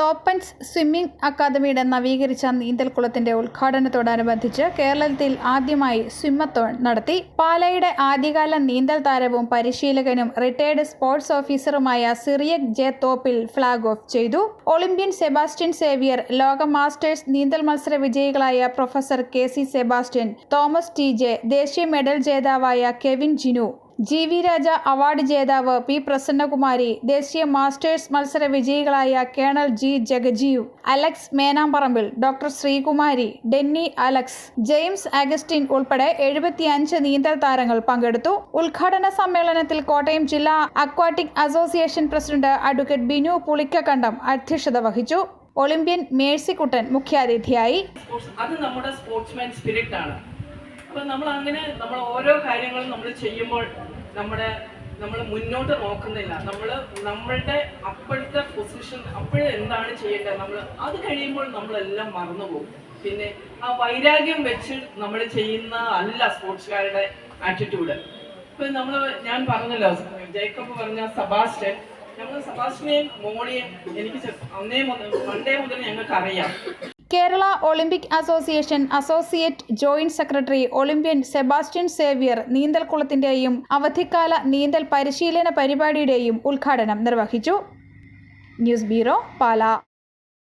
സ്റ്റോപ്പൻസ് swimming അക്കാദമിയുടെ നവീകരിച്ച നീന്തൽക്കുളത്തിന്റെ ഉദ്ഘാടനത്തോടനുബന്ധിച്ച് കേരളത്തിൽ ആദ്യമായി സ്വിമ്മത്തോൺ നടത്തി. പാലയുടെ ആദ്യകാല നീന്തൽ താരവും പരിശീലകനും retired sports ഓഫീസറുമായ Cyriac J Thoppil flag off ചെയ്തു. ഒളിമ്പ്യൻ സെബാസ്റ്റ്യൻ സേവിയർ ലോക മാസ്റ്റേഴ്സ് നീന്തൽ മത്സര വിജയികളായ professor K C Sebastian Thomas T J ദേശീയ മെഡൽ ജേതാവായ Kevin Jinu G V Raja award ജേതാവ് പി പ്രസന്നകുമാരി ദേശീയ മാസ്റ്റേഴ്സ് മത്സര വിജയികളായ colonel G Jagajeev Alex Menamparambil doctor Sreekumari Denny Alex James Augustine ഉൾപ്പെടെ എഴുപത്തിയഞ്ച് നീന്തൽ താരങ്ങൾ പങ്കെടുത്തു. ഉദ്ഘാടന സമ്മേളനത്തിൽ കോട്ടയം ജില്ലാ aquatic association president advocate Binu Pulikkakandam അധ്യക്ഷത വഹിച്ചു. ഒളിമ്പ്യൻ മേഴ്സിക്കുട്ടൻ മുഖ്യാതിഥിയായി. അത് നമ്മുടെ സ്പോർട്സ്മാൻ സ്പിരിറ്റ് ആണ് അപ്പൊ നമ്മൾ അങ്ങനെ നമ്മൾ ഓരോ കാര്യങ്ങളും നമ്മൾ ചെയ്യുമ്പോൾ നമ്മുടെ നമ്മൾ മുന്നോട്ട് നോക്കുന്നില്ല. നമ്മൾ നമ്മളുടെ അപ്പോഴത്തെ പൊസിഷൻ അപ്പോഴും എന്താണ് ചെയ്യേണ്ടത് നമ്മൾ അത് കഴിയുമ്പോൾ നമ്മളെല്ലാം മറന്നുപോകും പിന്നെ ആ വൈരാഗ്യം വെച്ച് നമ്മൾ ചെയ്യുന്ന അല്ല സ്പോർട്സുകാരുടെ ആറ്റിറ്റ്യൂഡ് ഇപ്പൊ നമ്മൾ ഞാൻ പറഞ്ഞല്ലോ ജേക്കബ് പറഞ്ഞ സബാസ്റ്റൻ ഞങ്ങൾ സബാസ്റ്റിനെയും മോളിയെയും എനിക്ക് അന്നേ മുതൽ പണ്ടേ മുതൽ ഞങ്ങൾക്ക് അറിയാം Kerala Olympic association associate joint secretary Olympian Sebastian Xavier നീന്തൽക്കുളത്തിന്റെയും അവധിക്കാല നീന്തൽ പരിശീലന പരിപാടിയുടെയും ഉദ്ഘാടനം നിർവഹിച്ചു. News bureau Pala.